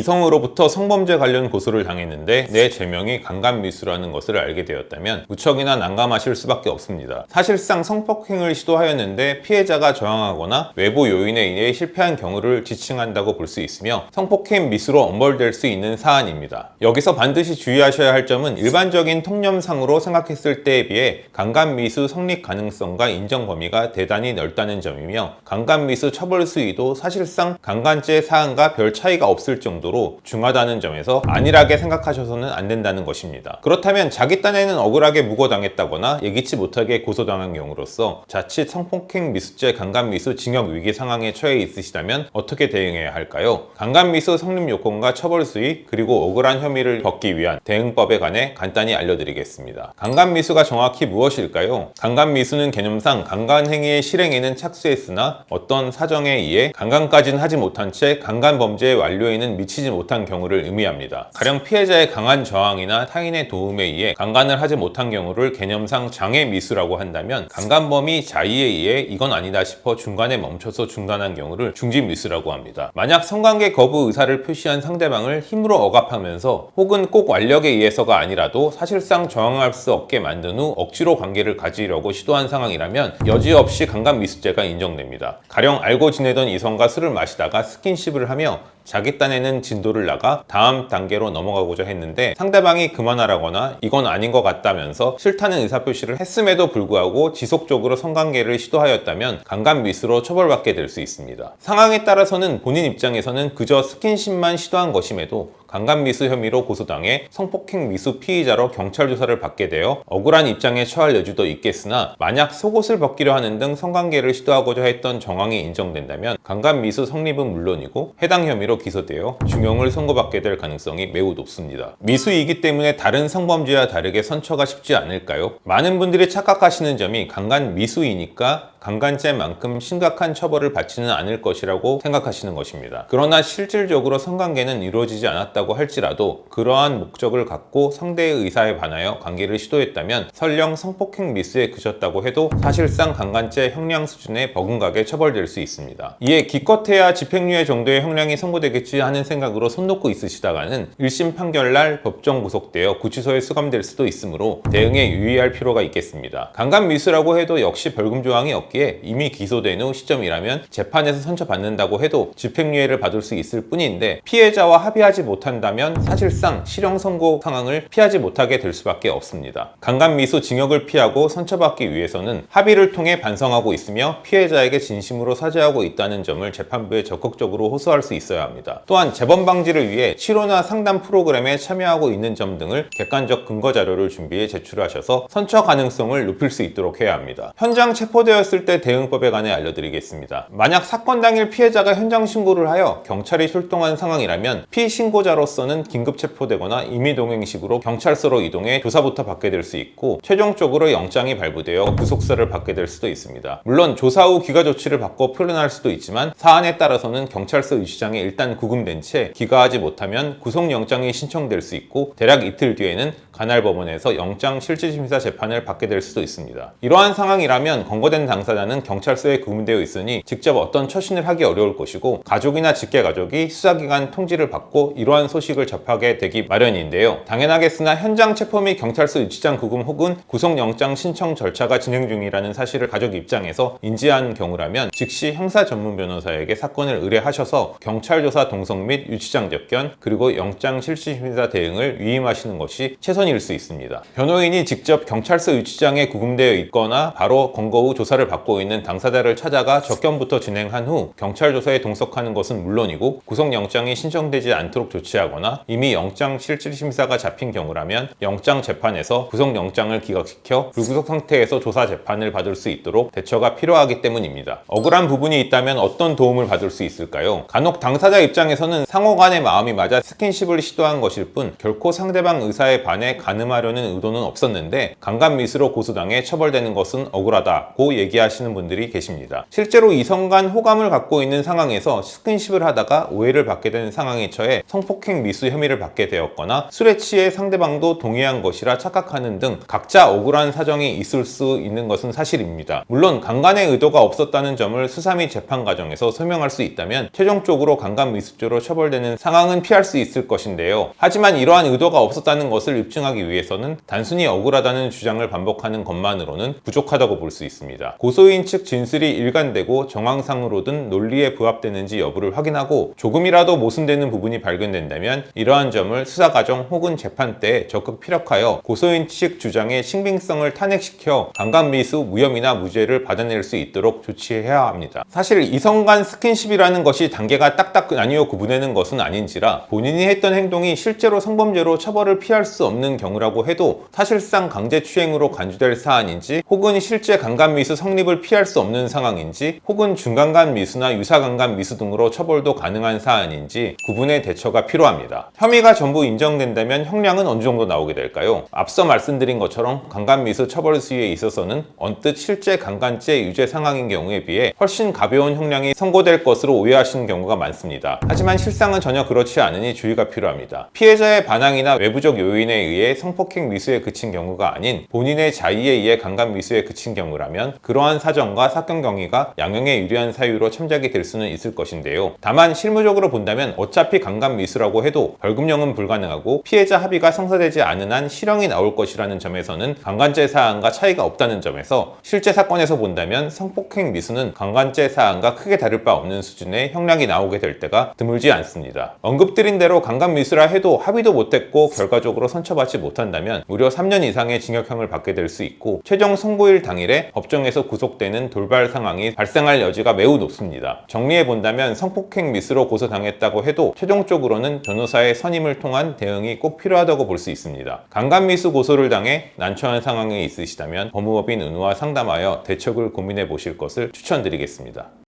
이성으로부터 성범죄 관련 고소를 당했는데 내 제명이 강간미수라는 것을 알게 되었다면 무척이나 난감하실 수밖에 없습니다. 사실상 성폭행을 시도하였는데 피해자가 저항하거나 외부 요인에 의해 실패한 경우를 지칭한다고 볼 수 있으며 성폭행 미수로 엄벌될 수 있는 사안입니다. 여기서 반드시 주의하셔야 할 점은 일반적인 통념상으로 생각했을 때에 비해 강간미수 성립 가능성과 인정 범위가 대단히 넓다는 점이며 강간미수 처벌 수위도 사실상 강간죄 사안과 별 차이가 없을 정도 로 중하다는 점에서 안일하게 생각하셔서는 안 된다는 것입니다. 그렇다면 자기 딴에는 억울하게 무고당했다거나 예기치 못하게 고소당한 경우로서 자칫 성폭행 미수죄 강간미수 징역 위기 상황에 처해 있으시다면 어떻게 대응해야 할까요? 강간미수 성립 요건과 처벌 수위 그리고 억울한 혐의를 벗기 위한 대응법에 관해 간단히 알려드리겠습니다. 강간미수가 정확히 무엇일까요? 강간미수는 개념상 강간행위의 실행에는 착수했으나 어떤 사정에 의해 강간까지는 하지 못한 채 강간범죄의 완료에는 미치 지 못한 경우를 의미합니다. 가령 피해자의 강한 저항이나 타인의 도움에 의해 강간을 하지 못한 경우를 개념상 장애 미수라고 한다면 강간범이 자의에 의해 이건 아니다 싶어 중간에 멈춰서 중단한 경우를 중진 미수라고 합니다. 만약 성관계 거부 의사를 표시한 상대방을 힘으로 억압하면서 혹은 꼭 완력에 의해서가 아니라도 사실상 저항할 수 없게 만든 후 억지로 관계를 가지려고 시도한 상황이라면 여지없이 강간 미수죄가 인정됩니다. 가령 알고 지내던 이성과 술을 마시다가 스킨십을 하며 자기 딴에는 진도를 나가 다음 단계로 넘어가고자 했는데 상대방이 그만하라거나 이건 아닌 것 같다면서 싫다는 의사표시를 했음에도 불구하고 지속적으로 성관계를 시도하였다면 강간 미수로 처벌받게 될 수 있습니다. 상황에 따라서는 본인 입장에서는 그저 스킨십만 시도한 것임에도 강간 미수 혐의로 고소당해 성폭행 미수 피의자로 경찰 조사를 받게 되어 억울한 입장에 처할 여지도 있겠으나 만약 속옷을 벗기려 하는 등 성관계를 시도하고자 했던 정황이 인정된다면 강간 미수 성립은 물론이고 해당 혐의로 기소되어 중형을 선고받게 될 가능성이 매우 높습니다. 미수이기 때문에 다른 성범죄와 다르게 선처가 쉽지 않을까요? 많은 분들이 착각하시는 점이 강간 미수이니까 강간죄만큼 심각한 처벌을 받지는 않을 것이라고 생각하시는 것입니다. 그러나 실질적으로 성관계는 이루어지지 않았다고 할지라도 그러한 목적을 갖고 상대의 의사에 반하여 관계를 시도했다면 설령 성폭행 미수에 그쳤다고 해도 사실상 강간죄 형량 수준의 버금가게 처벌될 수 있습니다. 이에 기껏해야 집행유예 정도의 형량이 선고되겠지 하는 생각으로 손 놓고 있으시다가는 1심 판결날 법정 구속되어 구치소에 수감될 수도 있으므로 대응에 유의할 필요가 있겠습니다. 강간 미수라고 해도 역시 벌금 조항이 없기 없기에 이미 기소된 후 시점이라면 재판에서 선처받는다고 해도 집행유예를 받을 수 있을 뿐인데 피해자와 합의하지 못한다면 사실상 실형 선고 상황을 피하지 못하게 될 수밖에 없습니다. 강간미수 징역을 피하고 선처받기 위해서는 합의를 통해 반성하고 있으며 피해자에게 진심으로 사죄하고 있다는 점을 재판부에 적극적으로 호소할 수 있어야 합니다. 또한 재범 방지를 위해 치료나 상담 프로그램에 참여하고 있는 점 등을 객관적 근거 자료를 준비해 제출하셔서 선처 가능성을 높일 수 있도록 해야 합니다. 현장 체포되었을 때 대응법에 관해 알려드리겠습니다. 만약 사건 당일 피해자가 현장 신고를 하여 경찰이 출동한 상황이라면 피신고자로서는 긴급 체포되거나 임의동행식으로 경찰서로 이동해 조사부터 받게 될 수 있고 최종적으로 영장이 발부되어 구속사를 받게 될 수도 있습니다. 물론 조사 후 귀가 조치를 받고 풀려날 수도 있지만 사안에 따라서는 경찰서 유치장에 일단 구금된 채 귀가하지 못하면 구속영장이 신청될 수 있고 대략 이틀 뒤에는 관할법원에서 영장 실질심사 재판을 받게 될 수도 있습니다. 이러한 상황이라면 권고된 당사 자는 경찰서에 구금되어 있으니 직접 어떤 처신을 하기 어려울 것이고 가족이나 직계가족이 수사기관 통지를 받고 이러한 소식을 접하게 되기 마련인데요. 당연하겠으나 현장 체포 및 경찰서 유치장 구금 혹은 구속영장 신청 절차가 진행 중이라는 사실을 가족 입장에서 인지한 경우라면 즉시 형사 전문 변호사에게 사건을 의뢰하셔서 경찰 조사 동성 및 유치장 접견 그리고 영장 실질심사 대응을 위임하시는 것이 최선일 수 있습니다. 변호인이 직접 경찰서 유치장에 구금되어 있거나 바로 권고 후 조사를 받고 있는 당사자를 찾아가 접견부터 진행한 후 경찰 조사에 동석하는 것은 물론이고 구속영장이 신청되지 않도록 조치하거나 이미 영장 실질심사가 잡힌 경우라면 영장 재판에서 구속영장을 기각시켜 불구속 상태에서 조사 재판을 받을 수 있도록 대처가 필요하기 때문입니다. 억울한 부분이 있다면 어떤 도움을 받을 수 있을까요? 간혹 당사자 입장에서는 상호 간의 마음이 맞아 스킨십을 시도한 것일 뿐 결코 상대방 의사에 반해 가늠하려는 의도는 없었는데 강간미수로 고소당해 처벌되는 것은 억울하다고 얘기하 하시는 분들이 계십니다. 실제로 이성 간 호감을 갖고 있는 상황에서 스킨십을 하다가 오해를 받게 된 상황에 처해 성폭행 미수 혐의를 받게 되었거나 술에 취해 상대방도 동의한 것이라 착각하는 등 각자 억울한 사정이 있을 수 있는 것은 사실입니다. 물론 강간의 의도가 없었다는 점을 수사미 재판 과정에서 설명할 수 있다면 최종적으로 강간 미수죄로 처벌되는 상황은 피할 수 있을 것인데요. 하지만 이러한 의도가 없었다는 것을 입증하기 위해서는 단순히 억울하다는 주장을 반복하는 것만으로는 부족하다고 볼 수 있습니다. 고소 인 측 진술이 일관되고 정황상으로든 논리에 부합되는지 여부를 확인하고 조금이라도 모순되는 부분이 발견된다면 이러한 점을 수사 과정 혹은 재판 때 적극 피력하여 고소인 측 주장의 신빙성을 탄핵시켜 강간 미수 무혐의나 무죄를 받아낼 수 있도록 조치해야 합니다. 사실 이성 간 스킨십이라는 것이 단계가 딱딱 나뉘어 구분되는 것은 아닌지라 본인이 했던 행동이 실제로 성범죄로 처벌을 피할 수 없는 경우라고 해도 사실상 강제추행으로 간주될 사안인지 혹은 실제 강간미수 성립 을 피할 수 없는 상황인지 혹은 중간간 미수나 유사강간 미수 등으로 처벌도 가능한 사안인지 구분의 대처가 필요합니다. 혐의가 전부 인정된다면 형량은 어느 정도 나오게 될까요? 앞서 말씀드린 것처럼 강간 미수 처벌 수위에 있어서는 언뜻 실제 강간죄 유죄 상황인 경우에 비해 훨씬 가벼운 형량이 선고될 것으로 오해하시는 경우가 많습니다. 하지만 실상은 전혀 그렇지 않으니 주의가 필요합니다. 피해자의 반항이나 외부적 요인에 의해 성폭행 미수에 그친 경우가 아닌 본인의 자의에 의해 강간 미수에 그친 경우라면 그러한 사정과 사건 경위가 양형에 유리한 사유로 참작이 될 수는 있을 것인데요. 다만 실무적으로 본다면 어차피 강간 미수라고 해도 벌금형은 불가능하고 피해자 합의가 성사되지 않은 한 실형이 나올 것이라는 점에서는 강간죄 사안과 차이가 없다는 점에서 실제 사건에서 본다면 성폭행 미수는 강간죄 사안과 크게 다를 바 없는 수준의 형량이 나오게 될 때가 드물지 않습니다. 언급드린 대로 강간 미수라 해도 합의도 못했고 결과적으로 선처받지 못한다면 무려 3년 이상의 징역형을 받게 될 수 있고 최종 선고일 당일에 법정에서 구 속되는 돌발 상황이 발생할 여지가 매우 높습니다. 정리해 본다면 성폭행 미수로 고소당했다고 해도 최종적으로는 변호사의 선임을 통한 대응이 꼭 필요하다고 볼 수 있습니다. 강간 미수 고소를 당해 난처한 상황에 있으시다면 법무법인 은우와 상담하여 대책을 고민해 보실 것을 추천드리겠습니다.